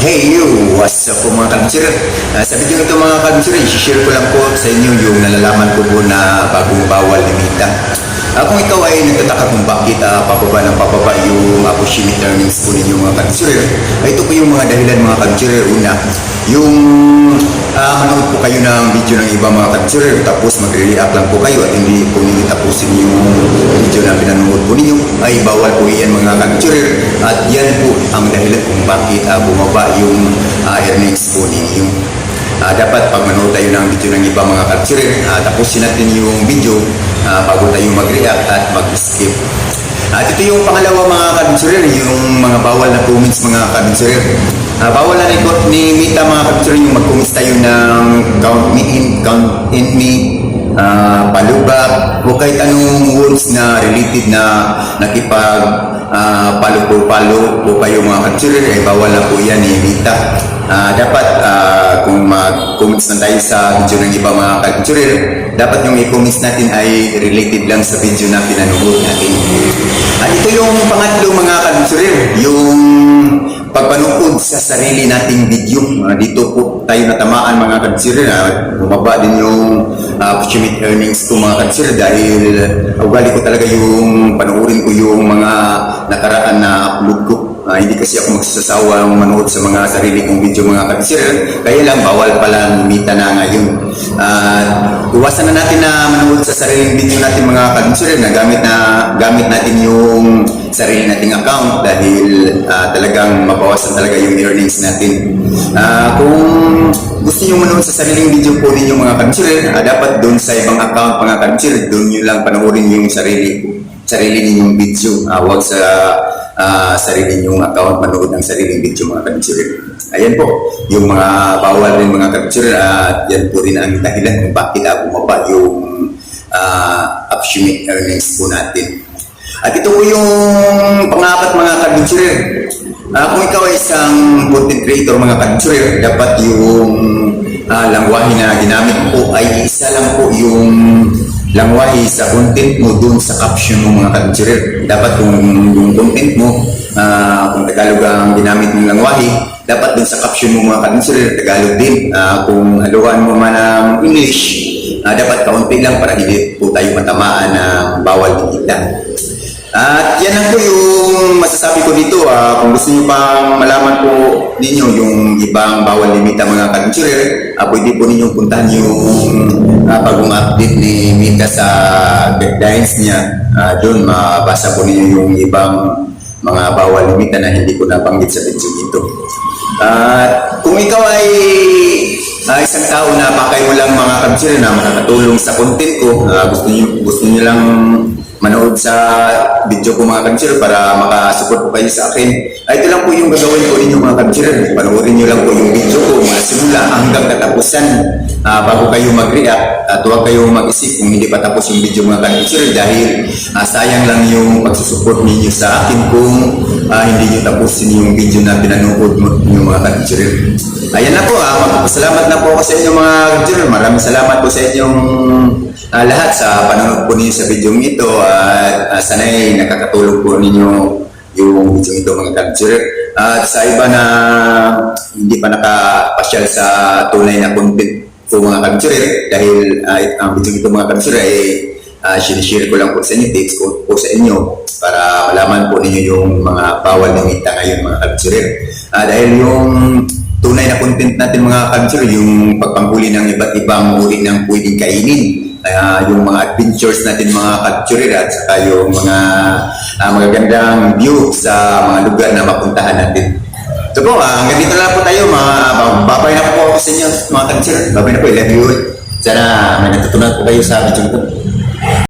Hey you! What's up po mga kabitsir? Uh, sa video nito mga kabitsir, i-share ko lang po sa inyo yung nalalaman ko po na bagong bawal limita. Uh, kung ikaw ay nagtataka kung bakit uh, pababa ng pababa yung approximate earnings po ninyo mga kabitsir, ito po yung mga dahilan mga kabitsir. Una, yung uh, manood po kayo ng video ng ibang mga kabitsir, tapos magre-react lang po kayo at hindi po ninyo tapusin yung video na pinanood po ninyo, ay bawal po yan mga kabitsir. At yan po ang dahilan kung bakit uh, bumaba yung uh, earnings po ninyo. Ah, dapat pag manood tayo ng video ng iba mga kabitsir, uh, tapusin natin yung video ah, bago tayo mag-react at mag-skip. At ito yung pangalawa mga kabitsir, yung mga bawal na comments mga kabitsir. Ah, bawal na po ni Mita mga kabitsir yung mag-comments tayo ng count me in, count in me, ah, palubak, o kahit anong words na related na nakipag ah, palo po palo po kayo mga kabitsir, eh, bawal na po yan ni Mita. Ah, dapat ah, kung mag-comments na tayo sa video ng iba mga kabitsir, dapat yung i-comments natin ay related lang sa video na pinanood natin. At ito yung pangatlo mga kabitsir, yung sa sarili nating video. Ah, dito po tayo natamaan mga kabitsir, uh, bumaba din yung uh, opportunity earnings ko mga kabitsir dahil uh, ugali ko talaga yung panoorin ko yung mga nakaraan na upload ko. Ah, hindi kasi ako magsasawang manood sa mga sarili kong video mga kabisir. Kaya lang, bawal pala mita na ngayon. Ah, iwasan na natin na manood sa sariling video natin mga kabisir na gamit, na, gamit natin yung sarili nating account dahil ah, talagang mabawasan talaga yung earnings natin. Ah, kung gusto nyo manood sa sariling video po ninyo mga kabisir, ah, dapat doon sa ibang account mga kabisir, doon nyo lang panoorin yung sarili sarili ninyong video. Ah, wag sa ah, sarili ninyong account manood ng sariling video mga kabitsir. Ayan po, yung mga bawal rin mga kabitsir at yan po rin ang dahilan kung bakit ah, bumaba yung uh, option earnings po natin. At ito po yung pangapat mga kabitsir. Ah, kung ikaw ay isang content creator mga kabitsir, dapat yung uh, langwahe na ginamit po ay isa lang po yung langwahe sa content mo doon sa caption mo mga kabitsir. Dapat kung yung content mo, ah, kung Tagalog ang ginamit mong langwahe, dapat doon sa caption mo mga kabitsir, Tagalog din. Ah, kung haluan mo man ng English, ah, dapat kaunti lang para hindi po tayo matamaan ng bawal kita. At yan lang po yung masasabi ko dito. ah kung gusto niyo pang malaman po ninyo yung ibang bawal limita mga kabitsir, uh, pwede po ninyong puntahan yung uh, bagong update ni Mita sa guidelines niya. Ah, doon mabasa po ninyo yung ibang mga bawal limita na hindi ko nabanggit sa video dito. At kung ikaw ay uh, isang tao na pakay mo lang mga kabitsir na makakatulong sa content ko, ah, gusto niyo gusto niyo lang manood sa video ko mga kabitsir para makasupport po kayo sa akin. Ay, ito lang po yung gagawin ko ninyo mga kabitsir. Panoorin niyo lang po yung video ko mula simula hanggang katapusan ah, bago kayo mag-react at huwag kayo mag-isip kung hindi pa tapos yung video mga kabitsir dahil ah, sayang lang yung pagsusupport ninyo sa akin kung ah, hindi nyo tapusin yung video na pinanood mo yung mga kabitsir. Ayan na po, ah, magpapasalamat na po ako sa inyo mga kabitsir. Maraming salamat po sa inyong ah, lahat sa panonood po ninyo sa video ito at uh, sana'y nakakatulong po ninyo yung video ito mga kabitsir. At sa iba na hindi pa nakapasyal sa tunay na content po mga kabitsir dahil uh, ang video ito mga kabitsir ay uh, sinishare ko lang po sa inyo, tips ko po sa inyo para malaman po ninyo yung mga bawal na mita ngayon mga kabitsir. Uh, dahil yung tunay na content natin mga kabitsir, yung pagpanghuli ng iba't ibang uri ng pwedeng kainin uh, yung mga adventures natin mga capture at saka yung mga uh, magagandang view sa mga lugar na mapuntahan natin. So po, uh, hanggang dito na po tayo. Mga, babay na po ako sa inyo mga capture. Babay na po. I love you. Sana may natutunan po kayo sa video ito.